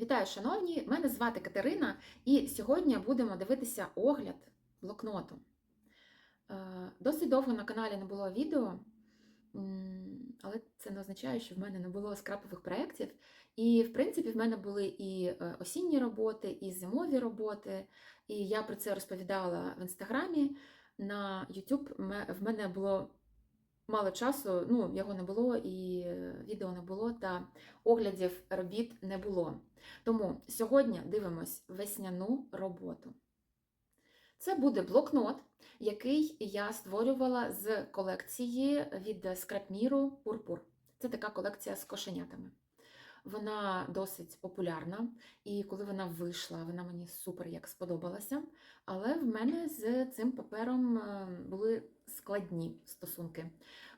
Вітаю, шановні! Мене звати Катерина, і сьогодні будемо дивитися огляд блокноту. Е, Досить довго на каналі не було відео, але це не означає, що в мене не було скрапових проєктів. І, в принципі, в мене були і е, осінні роботи, і зимові роботи. І я про це розповідала в інстаграмі. На YouTube в мене було мало часу, ну, його не було, і е, відео не було, та оглядів робіт не було. Тому сьогодні дивимось весняну роботу. Це буде блокнот, який я створювала з колекції від скрапміру Пурпур. Це така колекція з кошенятами. Вона досить популярна, і коли вона вийшла, вона мені супер як сподобалася. Але в мене з цим папером е, були складні стосунки.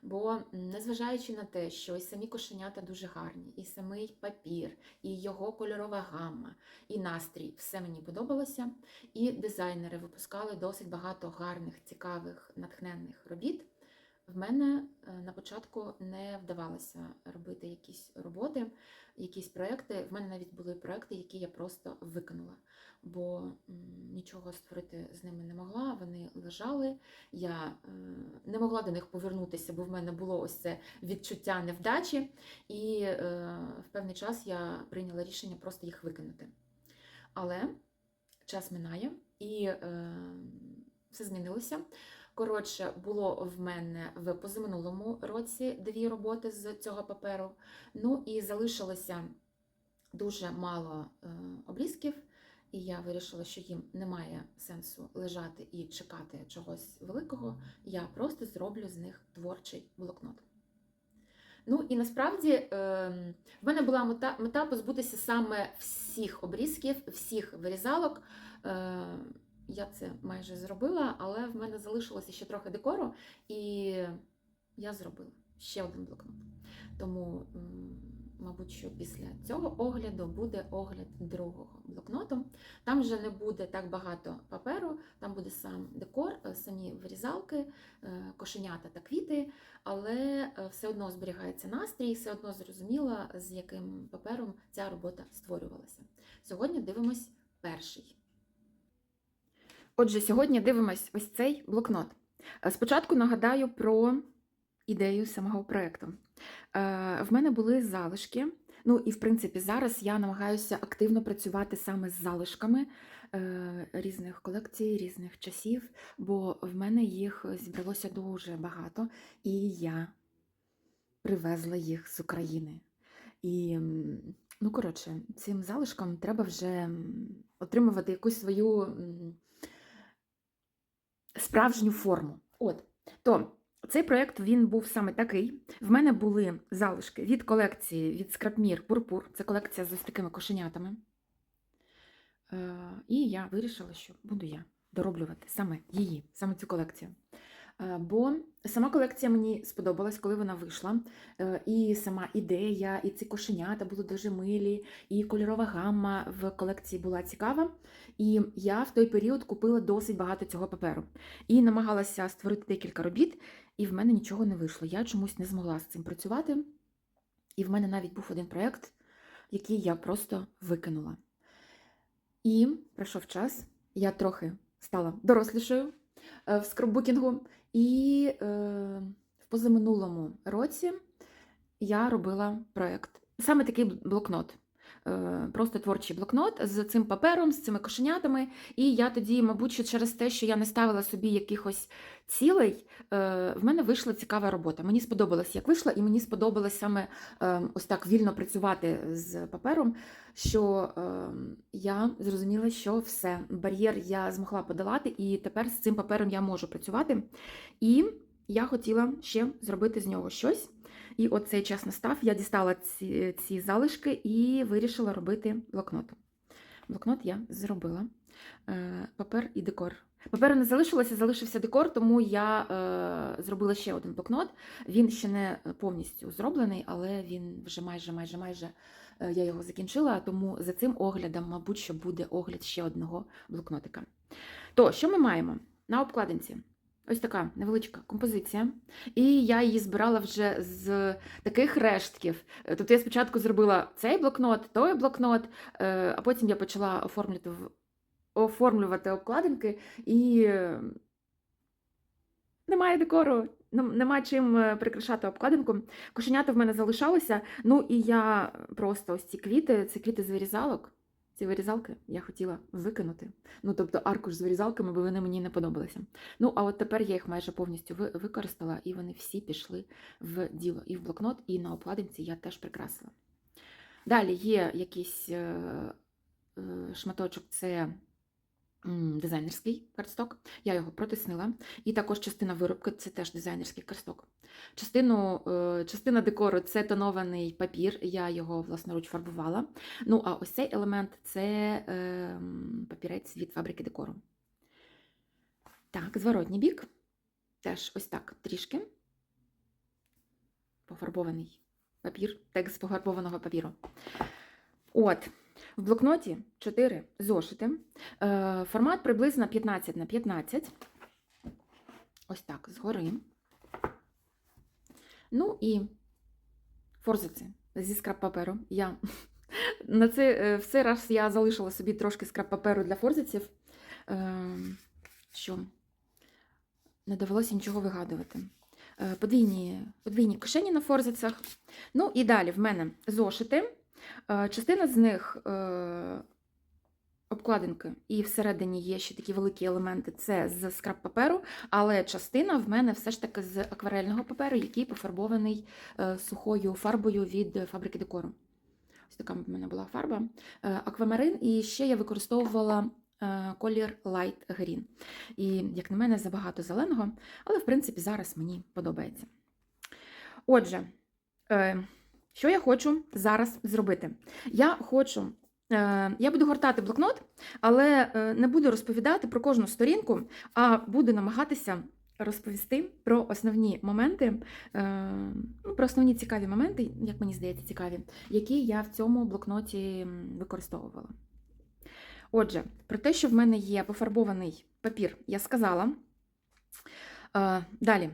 Бо, незважаючи на те, що і самі кошенята дуже гарні, і самий папір, і його кольорова гамма, і настрій, все мені подобалося. І дизайнери випускали досить багато гарних, цікавих, натхненних робіт. В мене е, на початку не вдавалося робити якісь роботи, якісь проекти. В мене навіть були проекти, які я просто викинула, бо нічого створити з ними не могла. Вони лежали. Я е, не могла до них повернутися, бо в мене було ось це відчуття невдачі, і е, в певний час я прийняла рішення просто їх викинути. Але час минає і все змінилося. Коротше, було в мене в позаминулому році дві роботи з цього паперу. Ну і залишилося дуже мало е, обрізків, і я вирішила, що їм немає сенсу лежати і чекати чогось великого. Я просто зроблю з них творчий блокнот. Ну і насправді е, в мене була мета, мета позбутися саме всіх обрізків, всіх вирізалок. Я це майже зробила, але в мене залишилося ще трохи декору, і я зробила ще один блокнот. Тому, мабуть, що після цього огляду буде огляд другого блокноту. Там вже не буде так багато паперу, там буде сам декор, е, самі вирізалки, е, кошенята та квіти, але е, все одно зберігається настрій, все одно зрозуміло, з яким папером ця робота створювалася. Сьогодні дивимось перший. Отже, сьогодні дивимось ось цей блокнот. Е, Спочатку нагадаю про ідею самого проєкту. Е, В мене були залишки. Ну і в принципі зараз я намагаюся активно працювати саме з залишками е, різних колекцій, різних часів, бо в мене їх зібралося дуже багато, і я привезла їх з України. І, ну, коротше, цим залишкам треба вже отримувати якусь свою справжню форму. От. То цей проєкт він був саме такий. В мене були залишки від колекції від Скрапмір Пурпур. Це колекція з ось такими кошенятами. Е, і я вирішила, що буду я дороблювати саме її, саме цю колекцію. Е, Бо сама колекція мені сподобалась, коли вона вийшла. Е, І сама ідея, і ці кошенята були дуже милі, і кольорова гамма в колекції була цікава. І я в той період купила досить багато цього паперу. І намагалася створити декілька робіт, і в мене нічого не вийшло. Я чомусь не змогла з цим працювати. І в мене навіть був один проєкт, який я просто викинула. І пройшов час, я трохи стала дорослішою е, в скраббукінгу, і е, в позаминулому році я робила проєкт. Саме такий блокнот. Е, Просто творчий блокнот з цим папером, з цими кошенятами. І я тоді, мабуть, через те, що я не ставила собі якихось цілей, е, в мене вийшла цікава робота. Мені сподобалось, як вийшла, і мені сподобалось саме е, ось так вільно працювати з папером, що я зрозуміла, що все, бар'єр я змогла подолати, і тепер з цим папером я можу працювати. І я хотіла ще зробити з нього щось. І от цей час настав, я дістала ці, ці залишки і вирішила робити блокнот. Блокнот я зробила. Е, папер і декор. Паперу не залишилося, залишився декор, тому я е, зробила ще один блокнот. Він ще не повністю зроблений, але він вже майже майже майже е, я його закінчила, тому за цим оглядом, мабуть, що буде огляд ще одного блокнотика. То, що ми маємо на обкладинці? Ось така невеличка композиція. І я її збирала вже з таких рештків. Е, Тобто я спочатку зробила цей блокнот, той блокнот, е, а потім я почала оформлювати, оформлювати обкладинки і е, немає декору, нема чим е, прикрашати обкладинку. Кошенята в мене залишалися. Ну і я просто ось ці квіти, це квіти з вирізалок. Ці вирізалки я хотіла викинути. Ну, тобто аркуш з вирізалками, бо вони мені не подобалися. Ну, а от тепер я їх майже повністю використала, і вони всі пішли в діло. І в блокнот, і на обкладинці я теж прикрасила. Далі є якийсь е, е, шматочок, це дизайнерський карсток. Я його протиснила. І також частина виробки це теж дизайнерський карсток. Частину, е, частина декору це тонований папір, я його власноруч фарбувала. Ну, а ось цей елемент це е, папірець від фабрики декору. Так, зворотній бік. Теж ось так трішки. Пофарбований папір, текст пофарбованого папіру. От, в блокноті 4 зошити. Е, формат приблизно 15 на 15. Ось так, згори. Ну і форзиці зі скраб паперу. Я на це е, в цей раз я залишила собі трошки скраб паперу для форзиців, е, що не довелося нічого вигадувати. Подвійні, подвійні кишені на форзицях. Ну і далі в мене зошити. Е, Частина з них е, обкладинки, і всередині є ще такі великі елементи це з скраб паперу, але частина в мене все ж таки з акварельного паперу, який пофарбований е, сухою фарбою від фабрики декору. Ось така в мене була фарба. Аквамарин, і ще я використовувала колір Light Green. І, як на мене, забагато зеленого, але в принципі зараз мені подобається. Отже, що я хочу зараз зробити? Я хочу. е, Я буду гортати блокнот, але е, не буду розповідати про кожну сторінку, а буду намагатися розповісти про основні моменти, е, ну, про основні цікаві моменти, як мені здається, цікаві, які я в цьому блокноті використовувала. Отже, про те, що в мене є пофарбований папір, я сказала. Далі.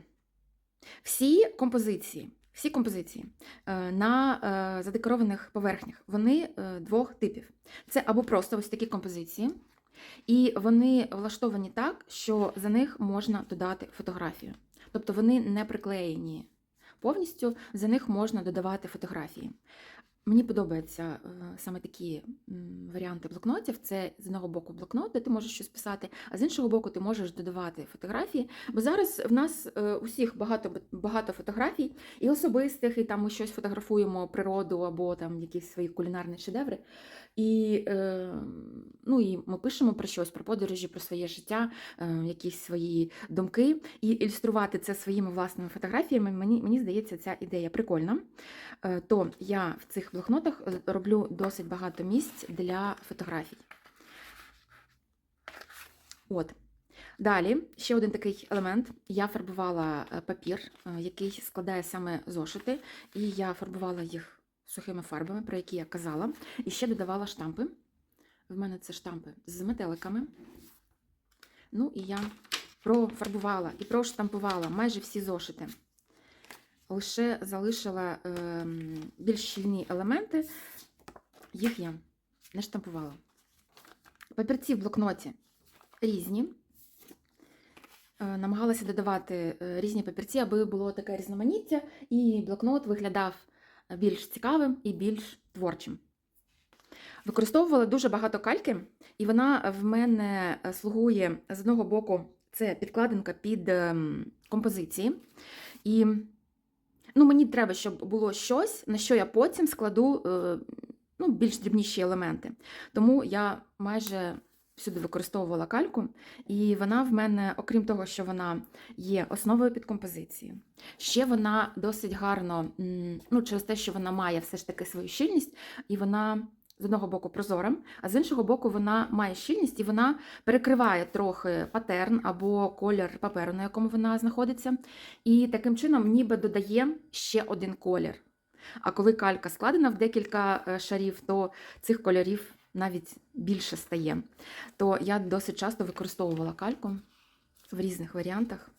Всі композиції, всі композиції е, на е, задекорованих поверхнях, вони е, двох типів. Це або просто ось такі композиції, і вони влаштовані так, що за них можна додати фотографію. Тобто вони не приклеєні повністю, за них можна додавати фотографії. Мені подобаються е, саме такі варіанти блокнотів. Це з одного боку блокнот, де ти можеш щось писати, а з іншого боку, ти можеш додавати фотографії. Бо зараз в нас е, усіх багато багато фотографій, і особистих, і там ми щось фотографуємо природу або там якісь свої кулінарні шедеври. І, е, ну, і ми пишемо про щось, про подорожі, про своє життя, якісь свої думки. І ілюструвати це своїми власними фотографіями. Мені, мені здається, ця ідея прикольна. То я в цих блокнотах е, роблю досить багато місць для фотографій. От. Далі ще один такий елемент. Я фарбувала е, папір, е, який складає саме зошити, і я фарбувала їх сухими фарбами, про які я казала, і ще додавала штампи. В мене це штампи з метеликами. Ну і я профарбувала і проштампувала майже всі зошити. Лише залишила е, більш щільні елементи, їх я не штампувала. Папірці в блокноті різні. Е, намагалася додавати е, різні папірці, аби було таке різноманіття, і блокнот виглядав більш цікавим і більш творчим. Використовувала дуже багато кальки, і вона в мене слугує з одного боку це підкладинка під ем, композиції. І ну, мені треба, щоб було щось, на що я потім складу е, ну, більш дрібніші елементи. Тому я майже всюди використовувала кальку, і вона в мене, окрім того, що вона є основою під композиції, ще вона досить гарно, ну, через те, що вона має все ж таки свою щільність, і вона. З одного боку прозора, а з іншого боку, вона має щільність і вона перекриває трохи патерн або колір паперу, на якому вона знаходиться. І таким чином ніби додає ще один колір. А коли калька складена в декілька е, шарів, то цих кольорів навіть більше стає. То я досить часто використовувала кальку в різних варіантах.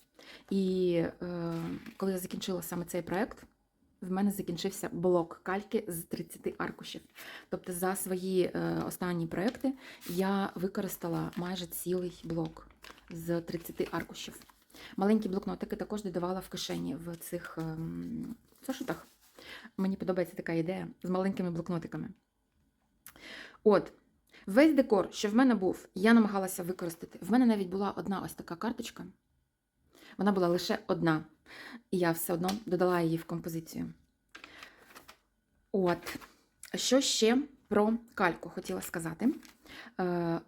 І е, коли я закінчила саме цей проект, в мене закінчився блок кальки з 30 аркушів. Тобто за свої е, останні проекти я використала майже цілий блок з 30 аркушів. Маленькі блокнотики також додавала в кишені в цих ем, зошитах. Мені подобається така ідея з маленькими блокнотиками. От, весь декор, що в мене був, я намагалася використати. В мене навіть була одна ось така карточка. Вона була лише одна. І я все одно додала її в композицію. От. Що ще про кальку хотіла сказати? Е,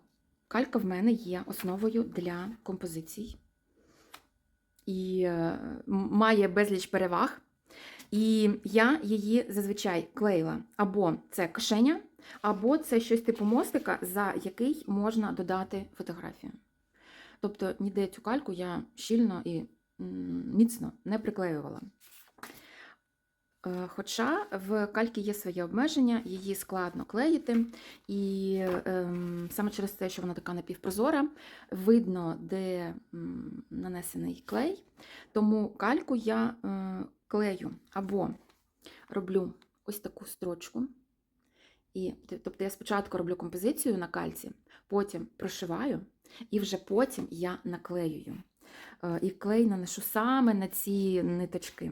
Калька в мене є основою для композицій і е, має безліч переваг. І я її зазвичай клеїла або це кишеня, або це щось типу мостика, за який можна додати фотографію. Тобто ніде цю кальку я щільно і міцно не приклеювала. Е, Хоча в кальки є своє обмеження, її складно клеїти, і ем, саме через те, що вона така напівпрозора, видно, де нанесений клей. Тому кальку я е, клею або роблю ось таку строчку. І, тобто я спочатку роблю композицію на кальці, потім прошиваю, і вже потім я наклеюю. Е, І клей наношу саме на ці ниточки.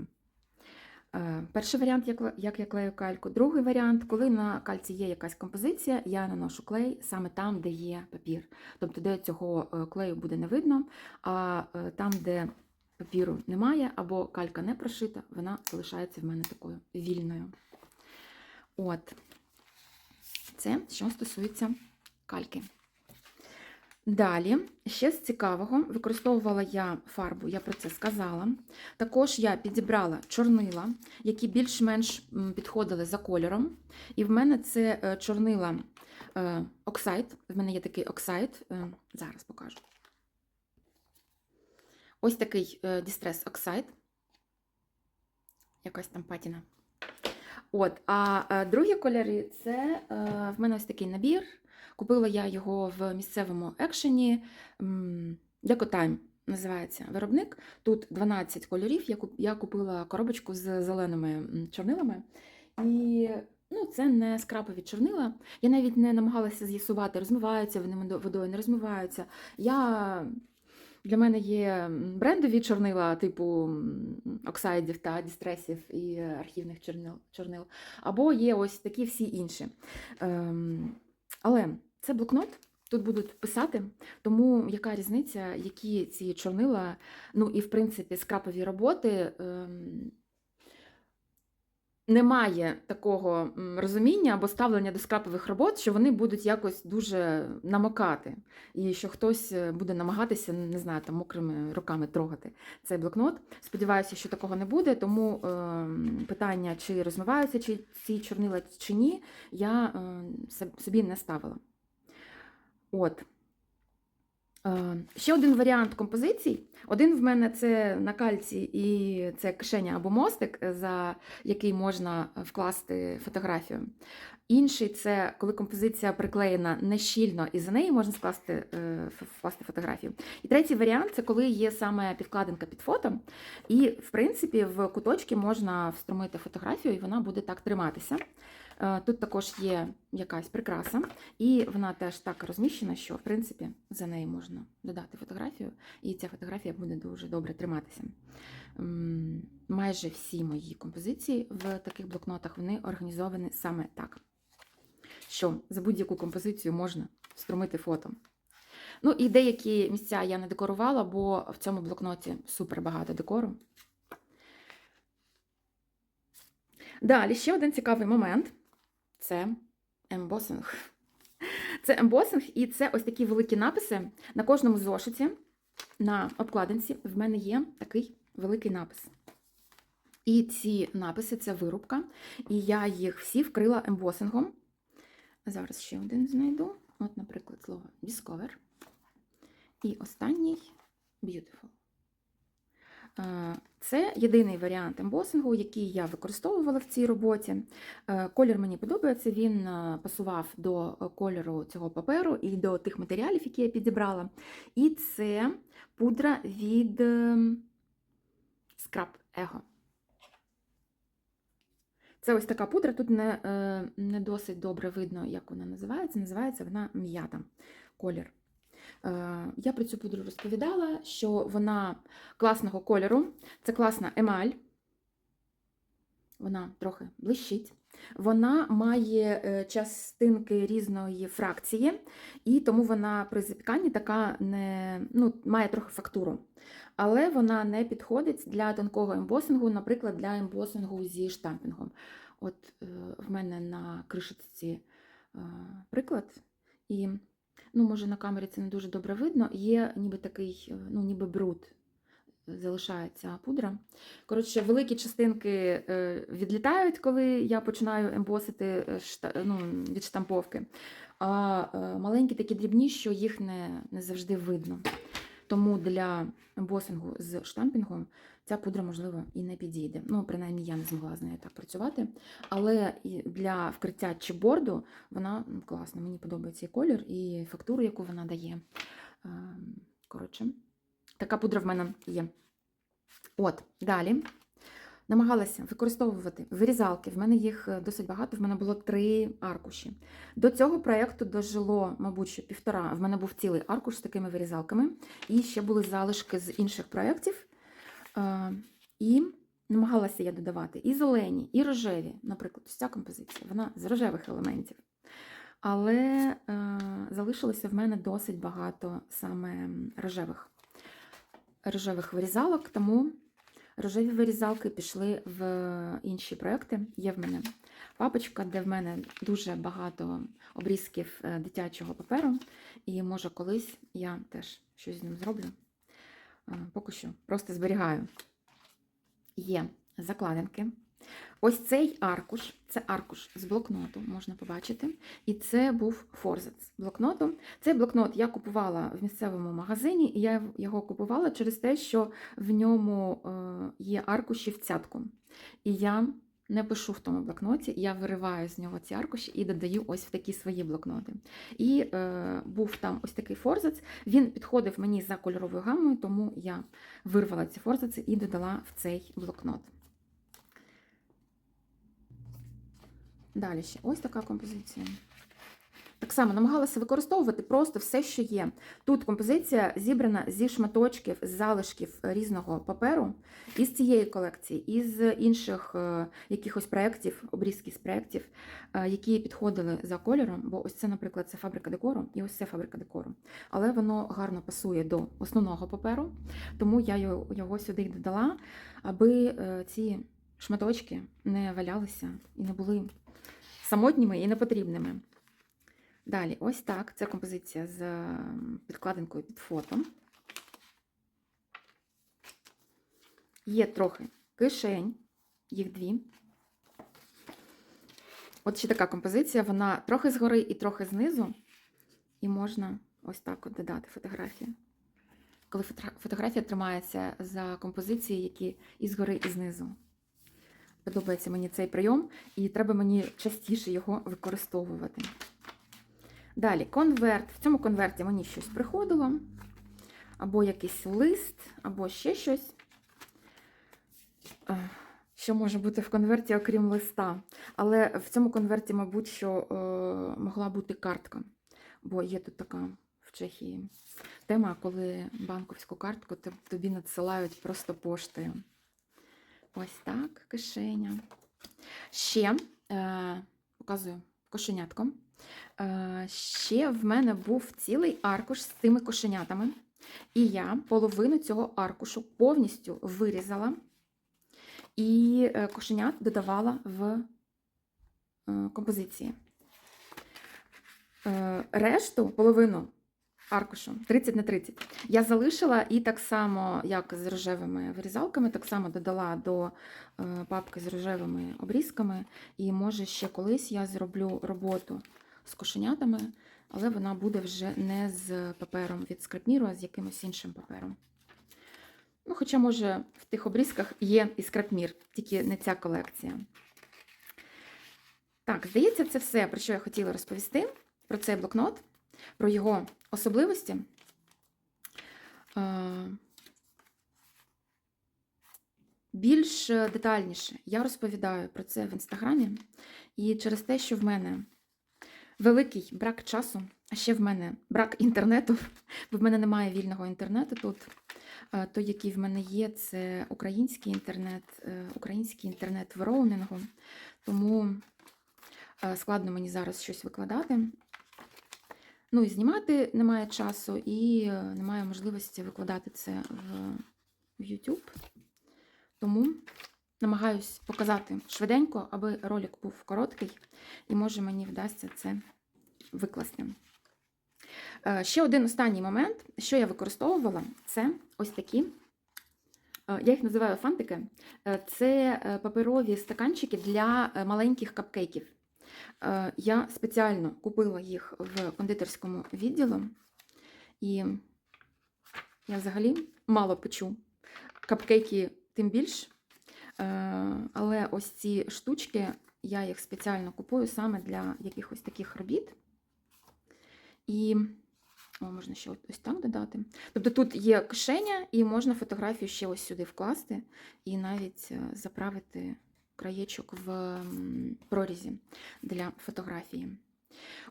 Е, Перший варіант, як, я клею кальку. Другий варіант, коли на кальці є якась композиція, я наношу клей саме там, де є папір. Тобто, де цього е, клею буде не видно, а там, де папіру немає, або калька не прошита, вона залишається в мене такою вільною. От. Це що стосується кальки. Далі, ще з цікавого, використовувала я фарбу, я про це сказала. Також я підібрала чорнила, які більш-менш підходили за кольором. І в мене це е, чорнила е, оксайд. В мене є такий оксайд, е, зараз покажу. Ось такий Distress Oxide. Якась там патіна. От, а е, другі кольори це е, в мене ось такий набір. Купила я його в місцевому екшені. Decotime називається виробник. Тут 12 кольорів. Я купила коробочку з зеленими чорнилами. І ну, це не скрапові чорнила. Я навіть не намагалася з'ясувати, розмиваються вони водою, не розмиваються. Я... Для мене є брендові чорнила, типу оксайдів та дістресів і архівних чорнил, чорнил. Або є ось такі всі інші. Ем, але це блокнот. Тут будуть писати, тому яка різниця, які ці чорнила, ну і в принципі скрапові роботи. Ем, немає такого розуміння або ставлення до скрапових робот, що вони будуть якось дуже намокати, і що хтось е, буде намагатися, не знаю, там мокрими руками трогати цей блокнот. Сподіваюся, що такого не буде, тому ем, питання, чи розмиваються чи ці чорнила чи ні, я е, собі не ставила. От. Е, Ще один варіант композицій. Один в мене це на кальці і це кишеня або мостик, е, за який можна вкласти фотографію. Інший це коли композиція приклеєна не щільно, і за неї можна скласти, е, вкласти фотографію. І третій варіант це коли є саме підкладинка під фото, і, в принципі, в куточки можна встромити фотографію, і вона буде так триматися. Е, Тут також є якась прикраса, і вона теж так розміщена, що в принципі за неї можна додати фотографію, і ця фотографія буде дуже добре триматися. Майже всі мої композиції в таких блокнотах вони організовані саме так, що за будь-яку композицію можна встромити фото. Ну і деякі місця я не декорувала, бо в цьому блокноті супер багато декору. Далі ще один цікавий момент це ембосинг. Це ембосинг, і це ось такі великі написи. На кожному зошиті, на обкладинці, в мене є такий великий напис. І ці написи це вирубка, і я їх всі вкрила ембосингом. Зараз ще один знайду. От, наприклад, слово Discover. І останній Beautiful. Е, Це єдиний варіант ембосингу, який я використовувала в цій роботі. Е, Колір мені подобається, він е, пасував до кольору цього паперу і до тих матеріалів, які я підібрала. І це пудра від ем, Scrub Ego. Це ось така пудра, тут не, е, не досить добре видно, як вона називається. Називається вона м'ята колір. Е, Я про цю пудру розповідала, що вона класного кольору, це класна емаль, вона трохи блищить. Вона має е, частинки різної фракції, і тому вона при запіканні така не, ну, має трохи фактуру. Але вона не підходить для тонкого ембосингу, наприклад, для ембосингу зі штампінгом. От е, в мене на кришечці е, приклад, і ну, може на камері це не дуже добре видно. Є ніби такий, ну, ніби бруд залишається пудра. Коротше, великі частинки е, відлітають, коли я починаю ембосити е, ну, від штамповки. А е, маленькі такі дрібні, що їх не, не завжди видно. Тому для ембосингу з штампінгом ця пудра, можливо, і не підійде. Ну, принаймні, я не змогла з нею так працювати. Але для вкриття чіпборду вона класна. Мені подобається і колір, і фактуру, яку вона дає. Ем, Коротше, така пудра в мене є. От, далі. Намагалася використовувати вирізалки. В мене їх е, досить багато, в мене було три аркуші. До цього проєкту дожило, мабуть, півтора. В мене був цілий аркуш з такими вирізалками. І ще були залишки з інших проєктів. Е, І намагалася я додавати і зелені, і рожеві. Наприклад, ось ця композиція, вона з рожевих елементів. Але е, залишилося в мене досить багато саме рожевих, рожевих вирізалок, тому рожеві вирізалки пішли в інші проекти. Є в мене папочка, де в мене дуже багато обрізків е, дитячого паперу, і може колись я теж щось з ним зроблю. Е, Поки що просто зберігаю. Є закладинки. Ось цей аркуш, це аркуш з блокноту, можна побачити. І це був форзац блокноту. Цей блокнот я купувала в місцевому магазині, і я його купувала через те, що в ньому е, є аркуші в цятку. І я не пишу в тому блокноті, я вириваю з нього ці аркуші і додаю ось в такі свої блокноти. І е, був там ось такий форзац. Він підходив мені за кольоровою гамою, тому я вирвала ці форзаци і додала в цей блокнот. Далі ще ось така композиція. Так само намагалася використовувати просто все, що є. Тут композиція зібрана зі шматочків, з залишків різного паперу, із цієї колекції, із інших е, якихось проєктів, обрізки з проєктів, е, які підходили за кольором. Бо ось це, наприклад, це фабрика декору, і ось це фабрика декору. Але воно гарно пасує до основного паперу, тому я його, сюди додала, аби е, ці шматочки не валялися і не були самотніми і непотрібними. Далі, ось так. Це композиція з підкладинкою під фото. Є трохи кишень, їх дві. От ще така композиція, вона трохи згори і трохи знизу. І можна ось так от додати фотографію. Коли фотографія тримається за композиції, які і згори, і знизу. Подобається мені цей прийом, і треба мені частіше його використовувати. Далі, конверт. В цьому конверті мені щось приходило, або якийсь лист, або ще щось. Е, Що може бути в конверті, окрім листа. Але в цьому конверті, мабуть, що е, могла бути картка. Бо є тут така в Чехії тема, коли банковську картку тобі надсилають просто поштою. Ось так, кишеня. Ще е, показую кошенятком. Е, ще в мене був цілий аркуш з цими кошенятами. І я половину цього аркушу повністю вирізала і е, кошенят додавала в е, композиції. Е, Решту, половину аркушу 30 на 30, я залишила і так само, як з рожевими вирізалками, так само додала до е, папки з рожевими обрізками. І може ще колись я зроблю роботу з кошенятами, але вона буде вже не з папером від скрапміру, а з якимось іншим папером. Ну, хоча, може, в тих обрізках є і скрапмір, тільки не ця колекція. Так, здається, це все, про що я хотіла розповісти про цей блокнот, про його особливості. Е, Більш детальніше я розповідаю про це в інстаграмі, і через те, що в мене великий брак часу, а ще в мене брак інтернету, бо в мене немає вільного інтернету тут. Е, Той, який в мене є, це український інтернет, е, український інтернет в роумінгу. Тому складно мені зараз щось викладати. Ну і знімати немає часу, і е, немає можливості викладати це в, в YouTube. Тому намагаюсь показати швиденько, аби ролик був короткий, і може мені вдасться це викласти. Е, Ще один останній момент, що я використовувала, це ось такі. е, Я їх називаю фантики. Це паперові стаканчики для маленьких капкейків. Е, Я спеціально купила їх в кондитерському відділі, і я взагалі мало печу. Капкейки тим більш. Е, Але ось ці штучки я їх спеціально купую саме для якихось таких робіт. І о, можна ще ось так додати. Тобто тут є кишеня, і можна фотографію ще ось сюди вкласти і навіть е, заправити краєчок в прорізі для фотографії.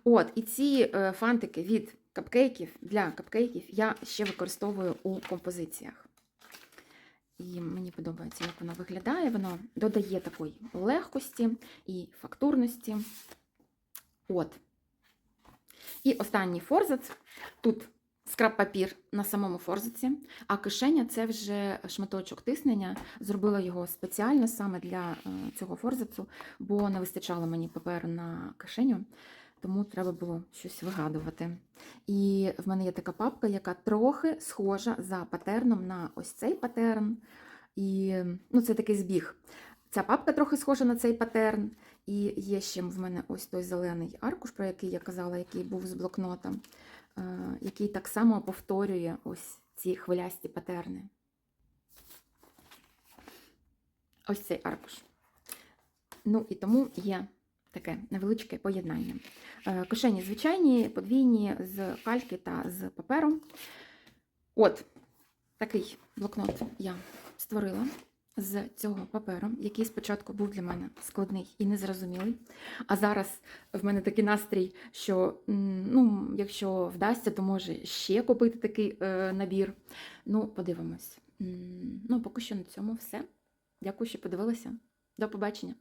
От, і ці е, фантики від капкейків для капкейків я ще використовую у композиціях. І мені подобається, як воно виглядає. Воно додає такої легкості і фактурності. От. І останній форзац. Тут скраб-папір на самому форзаці, а кишеня це вже шматочок тиснення. Зробила його спеціально саме для е, цього форзацу, бо не вистачало мені паперу на кишеню, тому треба було щось вигадувати. І в мене є така папка, яка трохи схожа за патерном на ось цей патерн. І ну, це такий збіг. Ця папка трохи схожа на цей патерн. І є ще в мене ось той зелений аркуш, про який я казала, який був з блокнота, е, який так само повторює ось ці хвилясті патерни. Ось цей аркуш. Ну і тому є таке невеличке поєднання. Е, Кишені звичайні, подвійні з кальки та з паперу. От такий блокнот я створила з цього паперу, який спочатку був для мене складний і незрозумілий. А зараз в мене такий настрій, що ну, якщо вдасться, то може ще купити такий е, набір. Ну, подивимось. Ну, поки що на цьому все. Дякую, що подивилися. До побачення.